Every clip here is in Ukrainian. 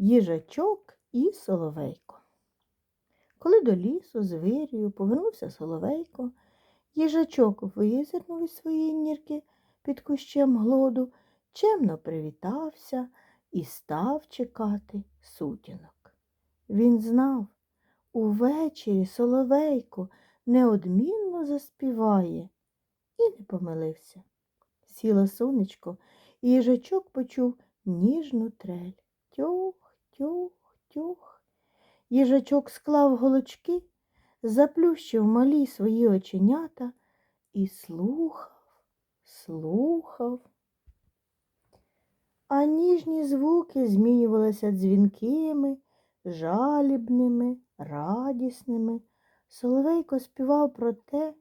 Їжачок і Соловейко. Коли до лісу з вирію повернувся Соловейко, їжачок визирнув із своєї нірки під кущем глоду, чемно привітався і став чекати сутінок. Він знав, увечері Соловейко неодмінно заспіває і не помилився. Сіло сонечко, і їжачок почув ніжну трель. Тьох, тьох, тьох. Їжачок склав голочки, заплющив малі свої оченята і слухав, слухав. А ніжні звуки змінювалися дзвінкими, жалібними, радісними. Соловейко співав про те,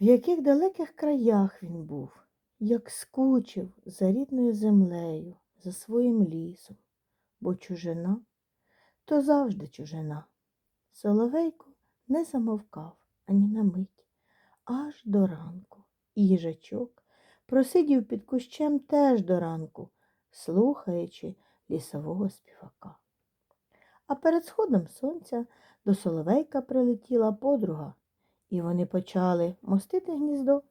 в яких далеких краях він був, як скучив за рідною землею, за своїм лісом, бо чужина то завжди чужина. Соловейко не замовкав ані на мить, аж до ранку. І їжачок просидів під кущем теж до ранку, слухаючи лісового співака. А перед сходом сонця до Соловейка прилетіла подруга, і вони почали мостити гніздо.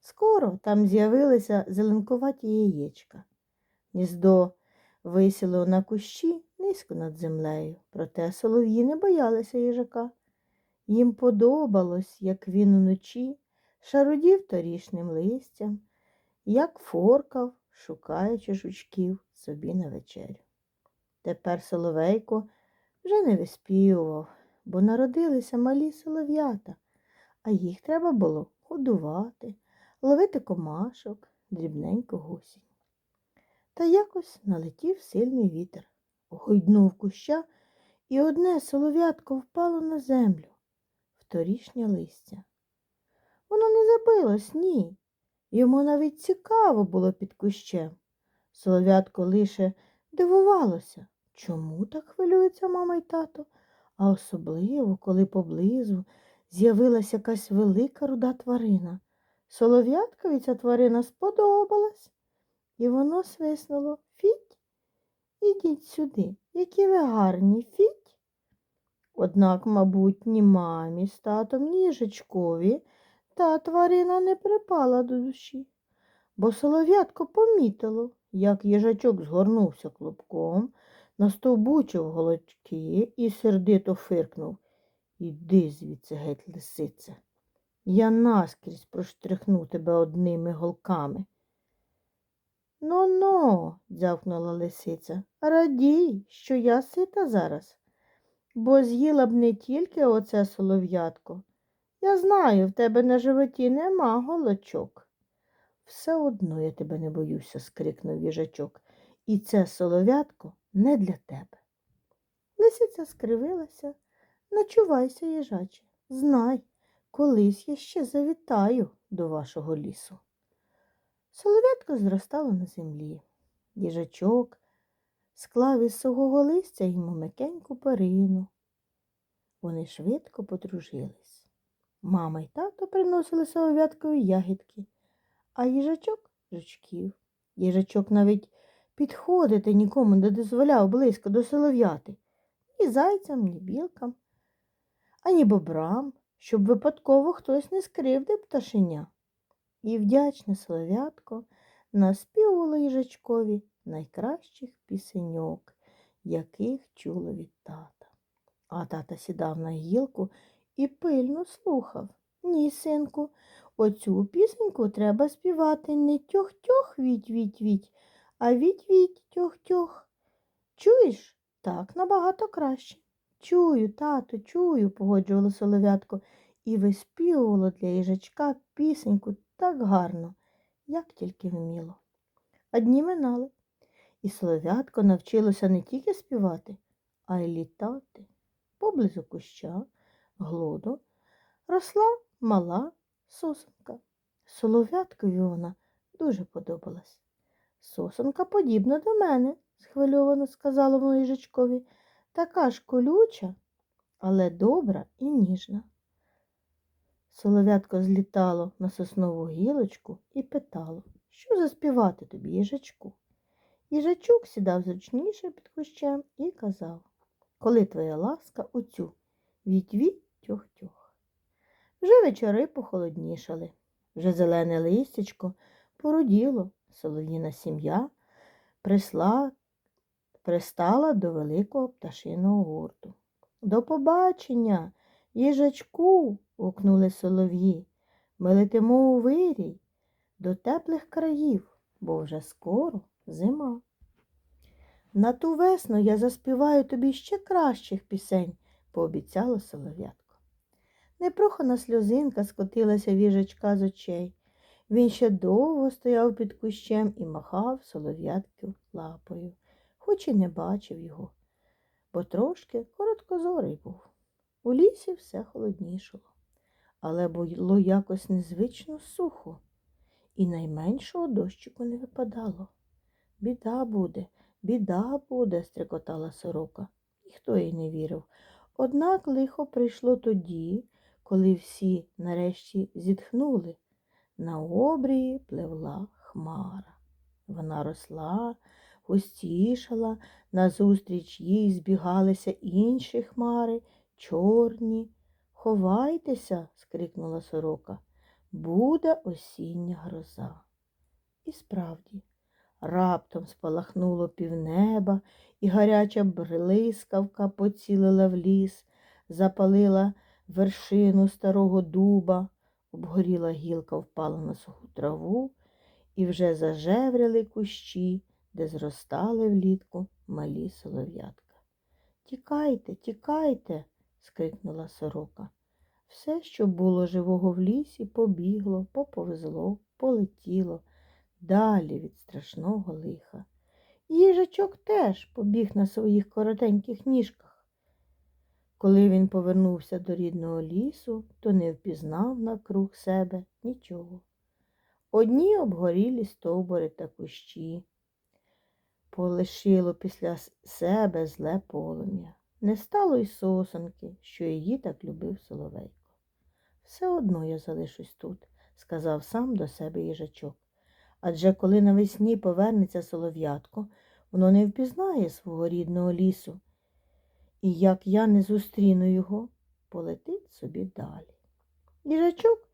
Скоро там з'явилися зеленкуваті яєчка. Гніздо висіло на кущі низько над землею, проте солов'ї не боялися їжака. Їм подобалось, як він уночі шарудів торішнім листям, як форкав, шукаючи жучків собі на вечерю. Тепер соловейко вже не виспівував, бо народилися малі солов'ята, а їх треба було годувати, ловити комашок, дрібненьку гусінь. Та якось налетів сильний вітер, гойднув куща, і одне солов'ятко впало на землю в торішнє листя. Воно не забилось, ні. Йому навіть цікаво було під кущем. Солов'ятко лише дивувалося, чому так хвилюється мама й тато, а особливо, коли поблизу з'явилася якась велика руда тварина. Солов'яткові ця тварина сподобалась, і воно свиснуло Фіть, ідіть сюди, які ви гарні, фіть. Однак, мабуть, ні мамі з татом, ні їжачкові та тварина не припала до душі, бо солов'ятко помітило, як їжачок згорнувся клубком, настовбучив голочки і сердито фиркнув. Іди звідси геть, лисице. Я наскрізь проштрихну тебе одними голками. Ну но, дзявкнула лисиця, радій, що я сита зараз, бо з'їла б не тільки оце солов'ятко. Я знаю, в тебе на животі нема голочок. Все одно я тебе не боюся, скрикнув їжачок, і це солов'ятко не для тебе. Лисиця скривилася. Начувайся, їжаче, знай, колись я ще завітаю до вашого лісу. Солов'ятко зростало на землі. Їжачок склав із сухого листя йому м'якеньку перину. Вони швидко подружились. Мама й тато приносили солов'яткові ягідки, а їжачок жучків. Їжачок навіть підходити нікому не дозволяв близько до солов'яти, ні зайцям, ні білкам, ані бобрам, щоб випадково хтось не скривдив пташеня. І вдячне солов'ятко наспівувало їжачкові найкращих пісеньок, яких чуло від тата. А тата сідав на гілку і пильно слухав. Ні, синку, оцю пісеньку треба співати не тьох-тьох віть-віть-віть, а віть-віть тьох-тьох. Чуєш? Так набагато краще. Чую, тату, чую, погоджувало солов'ятко і виспівувало для їжачка пісеньку так гарно, як тільки вміло. А дні минали, і солов'ятко навчилося не тільки співати, а й літати. Поблизу куща, глоду, росла мала сосенка. Солов'яткові вона дуже подобалась. Сосенка подібна до мене, схвильовано сказала воно їжачкові, така ж колюча, але добра і ніжна. Солов'ятко злітало на соснову гілочку і питало, що заспівати тобі, їжачку. Їжачок сідав зручніше під кущем і казав Коли твоя ласка оцю, відь-відь тьох-тьох. Вже вечори похолоднішали, вже зелене листячко породіло, солов'їна сім'я присла, пристала до великого пташиного гурту. До побачення, їжачку, гукнули солов'ї. Ми летимо у вирій до теплих країв, бо вже скоро зима. На ту весну я заспіваю тобі ще кращих пісень, пообіцяло солов'ятко. Непрохана сльозинка скотилася в їжачка з очей. Він ще довго стояв під кущем і махав солов'ятку лапою, хоч і не бачив його, бо трошки короткозорий був. У лісі все холоднішало, але було якось незвично сухо, і найменшого дощику не випадало. Біда буде, біда буде, стрекотала сорока. Ніхто їй не вірив. Однак лихо прийшло тоді, коли всі нарешті зітхнули. На обрії пливла хмара. Вона росла, густішала, назустріч їй збігалися інші хмари, чорні. Ховайтеся, скрикнула сорока. Буде осіння гроза. І справді, раптом спалахнуло півнеба, і гаряча блискавка поцілила в ліс, запалила вершину старого дуба, обгоріла гілка впала на суху траву, і вже зажевряли кущі, де зростали влітку малі солов'ятка. Тікайте, тікайте, скрикнула сорока. Все, що було живого в лісі, побігло, поповзло, полетіло далі від страшного лиха. Їжачок теж побіг на своїх коротеньких ніжках. Коли він повернувся до рідного лісу, то не впізнав навкруг себе нічого. Одні обгорілі стовбури та кущі, полишило після себе зле полум'я. Не стало й сосонки, що її так любив соловейко. Все одно я залишусь тут, сказав сам до себе їжачок. Адже коли навесні повернеться солов'ятко, воно не впізнає свого рідного лісу. І як я не зустріну його, полетить собі далі. Їжачок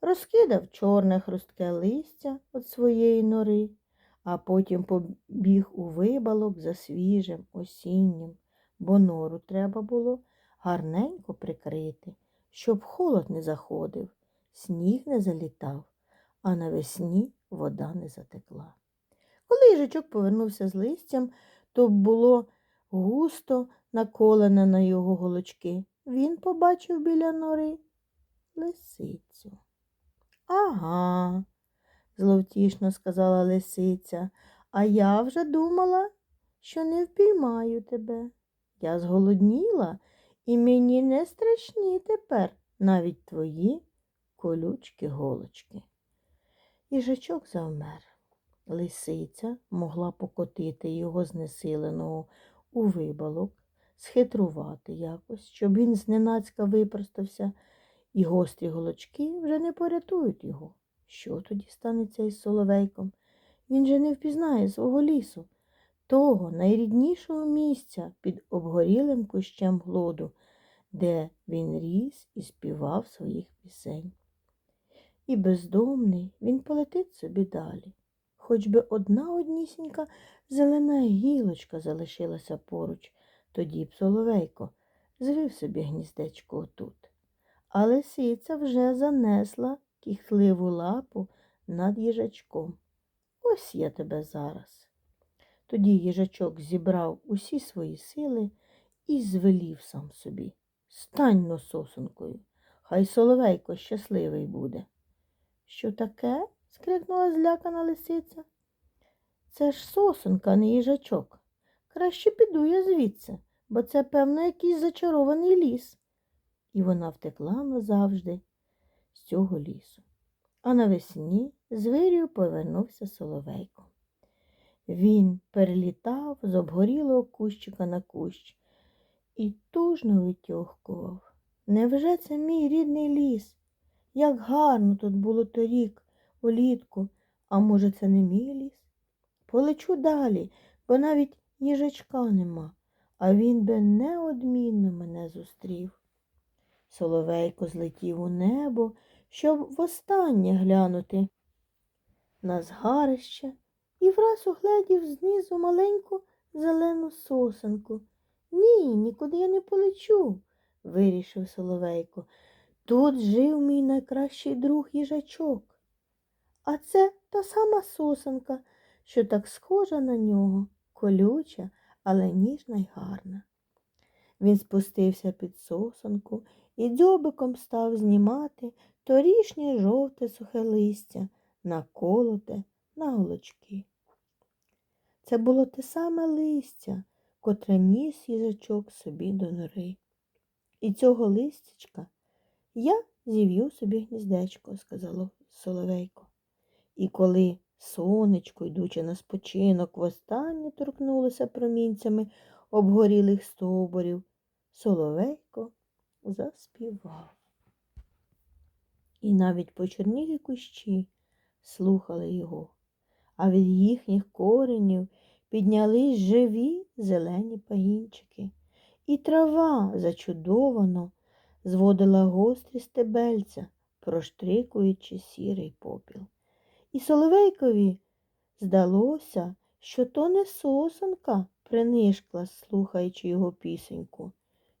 розкидав чорне хрустке листя від своєї нори, а потім побіг у вибалок за свіжим, осіннім, бо нору треба було гарненько прикрити, щоб холод не заходив, сніг не залітав, а навесні вода не затекла. Коли їжачок повернувся з листям, то було густо наколене на його голочки. Він побачив біля нори лисицю. Ага, зловтішно сказала лисиця, а я вже думала, що не впіймаю тебе. Я зголодніла, і мені не страшні тепер навіть твої колючки голочки. Їжачок завмер. Лисиця могла покотити його знесиленого у вибалок, схитрувати якось, щоб він зненацька випростався, і гострі голочки вже не порятують його. Що тоді станеться із соловейком? Він же не впізнає свого лісу, того найріднішого місця під обгорілим кущем глоду, де він ріс і співав своїх пісень. І бездомний він полетить собі далі. Хоч би одна однісінька зелена гілочка залишилася поруч, тоді б соловейко звив собі гніздечко отут. А лисиця вже занесла кіхливу лапу над їжачком. Ось я тебе зараз. Тоді їжачок зібрав усі свої сили і звелів сам собі. Стань но сосункою, хай соловейко щасливий буде. Що таке? скрикнула злякана лисиця. Це ж сосунка, не їжачок. Краще піду я звідси, бо це, певно, якийсь зачарований ліс. І вона втекла назавжди з цього лісу. А навесні з повернувся соловейко. Він перелітав з обгорілого кущика на кущ і тужно витьохкував. Невже це мій рідний ліс? Як гарно тут було торік, улітку, а може, це не мій ліс? полечу далі, бо навіть їжачка нема, а він би неодмінно мене зустрів. Соловейко злетів у небо, щоб востаннє глянути на згарище і враз угледів знизу маленьку зелену сосенку. Ні, нікуди я не полечу, вирішив Соловейко. Тут жив мій найкращий друг їжачок. А це та сама сосенка, що так схожа на нього, колюча, але ніжна й гарна. Він спустився під сосенку і дзьобиком став знімати торішнє жовте сухе листя, наколоте на голочки. Це було те саме листя, котре ніс їжачок собі до нори. І цього листячка я зів'ю собі гніздечко, сказало Соловейко. І коли сонечко, йдучи на спочинок, востаннє торкнулося промінцями обгорілих стовбурів, Соловейко заспівав. І навіть почорнілі кущі слухали його, а від їхніх коренів піднялись живі зелені пагінчики, і трава зачудовано зводила гострі стебельця, проштрикуючи сірий попіл. І Соловейкові здалося, що то не сосенка принишкла, слухаючи його пісеньку,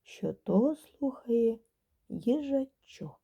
що то слухає їжачок.